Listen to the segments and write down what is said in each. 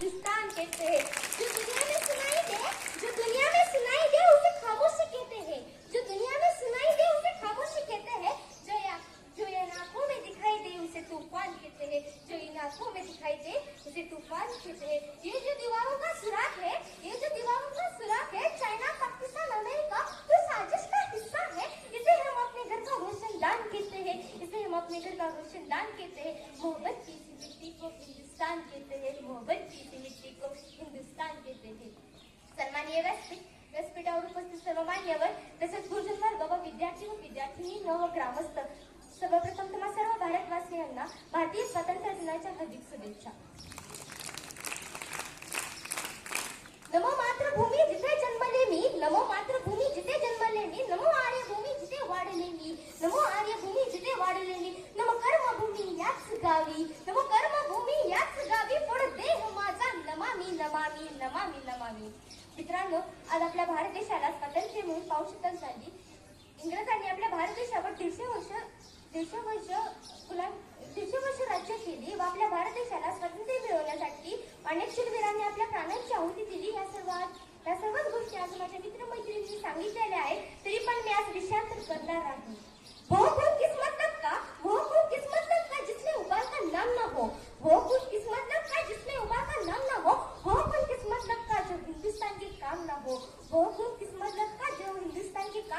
हिंदुस्तान कहते हैं। जो दुनिया में सुनाई दे, जो दुनिया में सुनाई दे, उसे खामोशी कहते हैं। जो दुनिया में सुनाई दे, उसे खामोशी कहते हैं। जो या, जो इन आँखों में दिखाई दे, उसे तूफ़ान कहते हैं। जो इन आँखों में दिखाई दे, उसे तूफ़ान कहते हैं। ये जो दीवारों का सुराख है, ये जो दीवारों का सुराख है, चाइना, पाकिस्तान, अमेरिका तो साजिश का हिस्सा है, इसे हम अपने घर का रोशनदान कहते हैं। इसे हम अपने घर का रोशनदान कहते हैं। मोहब्बत की इसी को हिंदुस्तान कहते हैं। हिंदुस्तान कहते हैं सन्माननीय व्यासपीठ व्यासपीठावर उपस्थित सर्व मान्यवर तसेच गुरुजन वर्ग व विद्यार्थी व विद्यार्थिनी व ग्रामस्थ सर्वप्रथम तुम्हा सर्व भारतवासियांना भारतीय स्वातंत्र्य दिनाच्या हार्दिक शुभेच्छा नमो मातृभूमी जिथे जन्मले मी नमो मातृभूमी जिथे जन्मले मी नमो आर्यभूमी जिथे वाढले मी नमो आर्यभूमी जिथे वाढले मी नमो कर्मभूमी याच गावी नमो कर्मभूमी याच गावी पुढ देह माझा नमामी नमामी नमामी मित्रांनो आज आपल्या भारत देशाला स्वातंत्र्य मिळून पावशतक झाली. इंग्रजांनी आपल्या भारत देशावर दीडशे वर्ष दीडशे वर्ष गुलाम दीडशे वर्ष राज्य केली व आपल्या भारत देशाला स्वातंत्र्य मिळवण्यासाठी अनेक शूरवीरांनी आपल्या प्राणांची आहुती दिली. या सर्वात या सर्वच गोष्टी आज माझ्या मित्रमैत्रिणींनी सांगितलेल्या आहेत तरी पण मी आज विषयांतर करणार आहे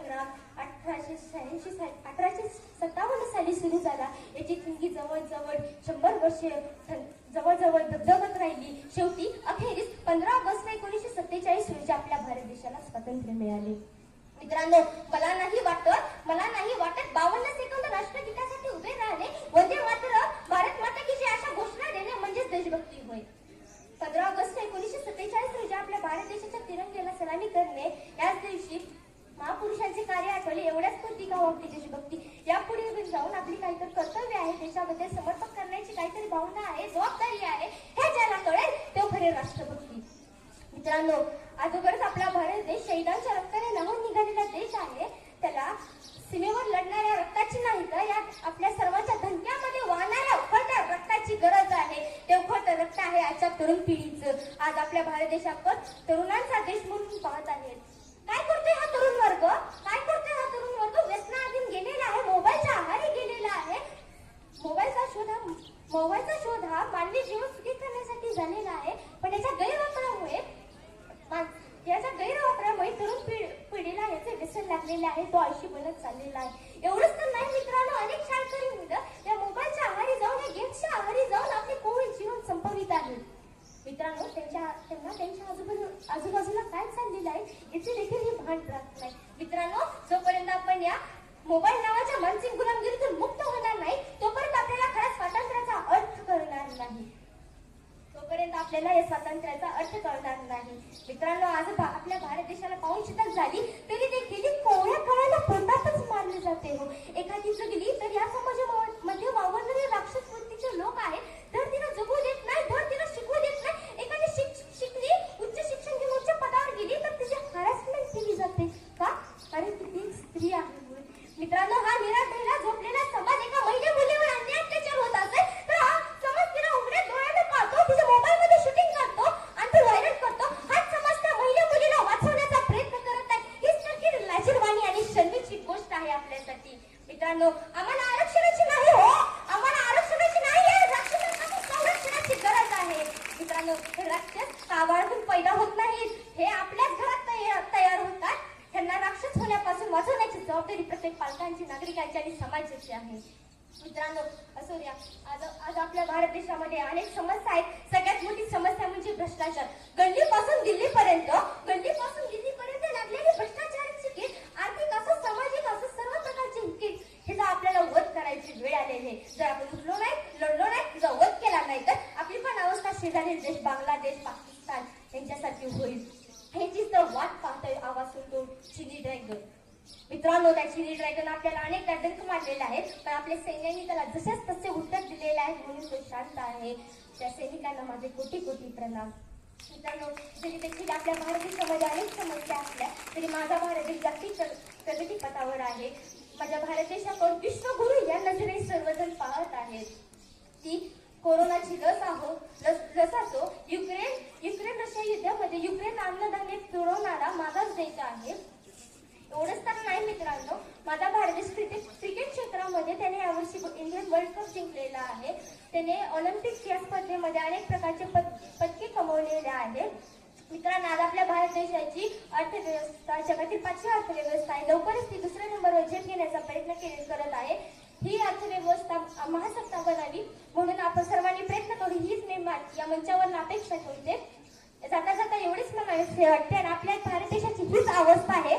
संग्राम अठराशे शहाऐंशी साली अठराशे सत्तावन्न साली सुरू झाला. याची थिंगी जवळजवळ शंभर वर्षे जवळजवळ धबधबत राहिली. शेवटी अखेरीस पंधरा ऑगस्ट एकोणीसशे सत्तेचाळीस रोजी आपल्या भारत देशाला स्वातंत्र्य मिळाले. मित्रांनो मला नाही वाटत मला नाही वाटत बावन्न सेकंद राष्ट्रगीतासाठी उभे राहणे वंदे मात्र भारत माता की जी अशा घोषणा देणे म्हणजेच देशभक्ती होय. पंधरा ऑगस्ट एकोणीसशे सत्तेचाळीस रोजी आपल्या भारत देशाच्या तिरंग्याला सलामी करणे याच दिवशी महापुरुषांचे कार्य आठवले एवढ्याच पुरती का होती त्याची भक्ती? यापुढे जाऊन आपली काहीतरी कर्तव्य आहे देशाबद्दल समर्पण करण्याची काहीतरी भावना आहे जबाबदारी आहे हे ज्याला कळेल तो खरे राष्ट्रभक्ती. मित्रांनो अगोदरच आपला भारत देश शहीदांच्या रक्ताने नमून निघालेला देश आहे. त्याला सीमेवर लढणाऱ्या रक्ताची नाही तर या आपल्या सर्वांच्या धनक्यामध्ये वाहणाऱ्या उखळत्या रक्ताची गरज आहे. ते उखळतं रक्त आहे आजच्या तरुण पिढीचं. आज आपल्या भारत देशात तरुणांचा देश म्हणून पाहत आहेत. काय करतोय हा मोबाईलचा शोध हा मोबाईलचा शोध हा मानवी जीवन सुखी करण्यासाठी झालेला आहे. पण याच्या गैरवापरामुळे मान- याच्या गैरवापरामुळे तरुण पिढ- पिढीला याचे व्यसन लागलेले आहे तो आयुष्य बनत चाललेला आहे. एवढंच तर नाही मित्रांनो अनेक शाळकरी मुलं या मोबाईलच्या आहारी जाऊन या गेमच्या आहारी जाऊन आपले कोविड जीवन संपवित आहेत मित्रांनो त्यांच्या त्यांना त्यांच्या आजूबाजू आजूबाजूला काय चाललेलं आहे याचे देखील हे भान राहत नाही. मित्रांनो जोपर्यंत आपण या मोबाईल नावाच्या मानसिक गुलामगिरीतून मुक्त होणार नाही तोपर्यंत आपल्याला खऱ्या स्वातंत्र्याचा अर्थ करणार नाही. तोपर्यंत आपल्याला या स्वातंत्र्याचा अर्थ कळणार नाही. मित्रांनो आज आपल्या भारत देशाला पाऊन शितक झाली तरी देखील कोवळ्या कळाला पोटातच मारले जाते हो. एखादी जगली तर या समाजामध्ये वावर राक्षस वृत्तीचे लोक आहेत तर तिला जगू देत नाही तर तिला शिकवू देत नाही एखादी शिक- शिकली उच्च शिक्षण घेऊन उच्च पदावर गेली तर तिची हॅरसमेंट केली जाते का कारण ती एक स्त्री आहे म्हणून. मित्रांनो हा निराशेला झोपलेला समाज एका महिला मुलीवर अन्याय अत्याचार होत असेल तर हा समाज तिला उघड्या डोळ्याने पाहतो तिच्या मोबाईल मध्ये शूटिंग करतो आणि ती व्हायरल करतो हाच समाज त्या महिला मुलीला वाचवण्याचा प्रयत्न करत आहे हीच तर की लाजीरवाणी आणि शर्मीची गोष्ट आहे आपल्यासाठी मित्रांनो आम्हाला आरक्षणाची नाही हो आम्हाला आरक्षणाची नाही संरक्षणाची गरज आहे. मित्रांनो हे राक्षस कावाळून पैदा होत नाहीत हे आपल्याच घरात तयार होतात. त्यांना राक्षस होण्यापासून वाचवण्याची जबाबदारी प्रत्येक पालकांची नागरिकांची आणि समाजाची आहे. मित्रांनो असो द्या आज आज आपल्या भारत देशामध्ये अनेक समस्या आहेत. सगळ्यात मोठी समस्या म्हणजे भ्रष्टाचार. गल्लीपासून दिल्लीपर्यंत गल्लीपासून दिल्लीपर्यंत लागलेले भ्रष्टाचार कीड आर्थिक असो सामाजिक असो सर्व प्रकारची कीड ह्याचा आपल्याला वध करायची वेळ आलेली आहे जर आपण उठलो नाही लढलो नाही जर वध केला नाही तर आपली पण अवस्था शेजारी देश बांगलादेश पाकिस्तान यांच्यासारखी होईल ह्याची तर मित्रांनो त्याची रीड ड्रॅगन आपल्याला अनेकदा डंक मारलेला आहे पण आपल्या सैन्यांनी त्याला जसेच तसे उत्तर दिलेले आहे म्हणून तो शांत आहे. त्या सैनिकांना माझे कोटी कोटी प्रणाम. मित्रांनो जरी देखील आपल्या भारतीय समाजात अनेक समस्या असल्या तरी माझा भारत देश जागतिक प्र- प्रगतीपथावर आहे. माझ्या भारत देशाकडून विश्वगुरु या नजरे सर्वजण पाहत आहेत. ती कोरोनाची लस आहो लस लस युक्रेन युक्रेन रशिया युद्धामध्ये युक्रेन अन्नधान्य पुरवणारा माझाच देश आहे. एवढंच तर नाही मित्रांनो. माझा भारतीय क्रिकेट क्रिकेट क्षेत्रामध्ये त्याने यावर्षी इंडियन वर्ल्ड कप जिंकलेला आहे. त्याने ऑलिम्पिक या स्पर्धेमध्ये अनेक प्रकारचे पद पदके कमवलेले आहेत. मित्रांनो आज आपल्या भारत देशाची अर्थव्यवस्था जगातील पाचवी अर्थव्यवस्था आहे. लवकरच ती दुसऱ्या नंबरवर झेप घेण्याचा प्रयत्न केले करत आहे. ही अर्थव्यवस्था महासत्ता बनावी म्हणून आपण सर्वांनी प्रयत्न करू. हीच निर्माण या मंचावर अपेक्षा ठेवते. जाता जाता एवढीच मला वाटते आणि आपल्या भारत देशाची हीच अवस्था आहे.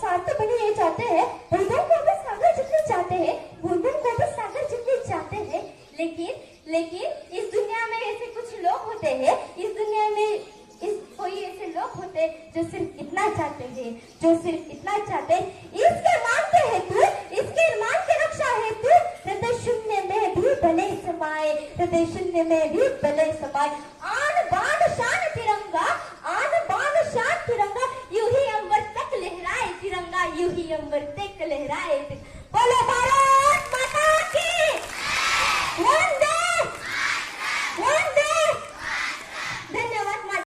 चा- स्वार्थ बने ये चाहते हैं भूतों को भी सागर जितने चाहते हैं भूतों को भी सागर जितने चाहते हैं। लेकिन लेकिन, इस दुनिया में ऐसे कुछ लोग होते हैं, इस दुनिया में इस कोई ऐसे लोग होते जो सिर्फ़ इतना चाहते हैं, जो सिर्फ़ इतना चाहते इसके मानते हैं तू इसके मान के रक्षा है तू हृदय शून्य में भी भले समाए हृदय शून्य में भी भले समाए यूं ही अंबर तक